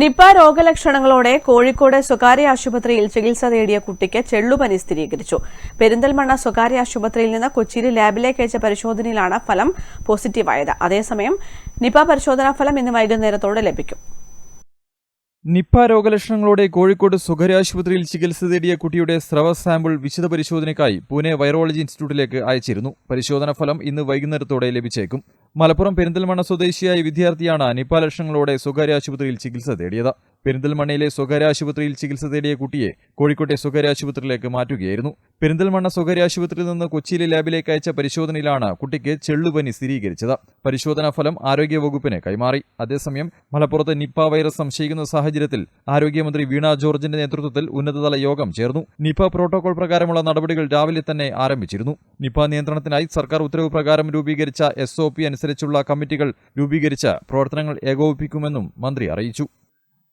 Nipah രോഗലക്ഷണങ്ങളോടെ Kozhikode സ്വകാര്യ ആശുപത്രിയിൽ ചികിത്സ തേടിയ കുട്ടിക്ക് ചെള്ളുപനി സ്ഥിരീകരിച്ചു. പെരിന്തൽമണ്ണ സ്വകാര്യ ആശുപത്രിയിൽ നിന്ന് കൊച്ചിയിലെ ലാബിലേക്ക് അയച്ച പരിശോധനയിലാണ് ഫലം പോസിറ്റീവായത്. അതേസമയം നിപ പരിശോധനാ ഫലം ഇന്ന് വൈകുന്നേരത്തോടെ ലഭിക്കും. നിപ്പ രോഗലക്ഷണങ്ങളോടെ കോഴിക്കോട് സ്വകാര്യ ആശുപത്രിയിൽ ചികിത്സ തേടിയ കുട്ടിയുടെ സ്രവ സാമ്പിൾ വിശദ പരിശോധനയ്ക്കായി പൂനെ വൈറോളജി ഇൻസ്റ്റിറ്റ്യൂട്ടിലേക്ക് അയച്ചിരുന്നു. പരിശോധനാ ഫലം ഇന്ന് വൈകുന്നേരത്തോടെ ലഭിച്ചേക്കും. മലപ്പുറം പെരിന്തൽമണ്ണ സ്വദേശിയായ വിദ്യാർത്ഥിയാണ് നിപ്പ ലക്ഷണങ്ങളോടെ സ്വകാര്യ ആശുപത്രിയിൽ ചികിത്സ തേടിയത് പെരിന്തൽമണ്ണയിലെ സ്വകാര്യ ആശുപത്രിയിൽ ചികിത്സ തേടിയ കുട്ടിയെ കോഴിക്കോട്ടെ സ്വകാര്യ ആശുപത്രിയിലേക്ക് മാറ്റുകയായിരുന്നു. പെരിന്തൽമണ്ണ സ്വകാര്യ ആശുപത്രിയിൽ നിന്ന് കൊച്ചിയിലെ ലാബിലേക്ക് അയച്ച പരിശോധനയിലാണ് കുട്ടിക്ക് ചെള്ളുപനി സ്ഥിരീകരിച്ചത്. പരിശോധനാ ഫലം ആരോഗ്യവകുപ്പിന് കൈമാറി. അതേസമയം മലപ്പുറത്ത് നിപ്പ വൈറസ് സംശയിക്കുന്ന സാഹചര്യത്തിൽ ആരോഗ്യമന്ത്രി വീണ ജോർജിന്റെ നേതൃത്വത്തിൽ ഉന്നതതല യോഗം ചേർന്നു. നിപ പ്രോട്ടോകോൾ പ്രകാരമുള്ള നടപടികൾ രാവിലെ തന്നെ ആരംഭിച്ചിരുന്നു. നിപ നിയന്ത്രണത്തിനായി സർക്കാർ ഉത്തരവ് പ്രകാരം രൂപീകരിച്ച എസ് അനുസരിച്ചുള്ള കമ്മിറ്റികൾ രൂപീകരിച്ച് പ്രവർത്തനങ്ങൾ ഏകോപിപ്പിക്കുമെന്നും മന്ത്രി അറിയിച്ചു.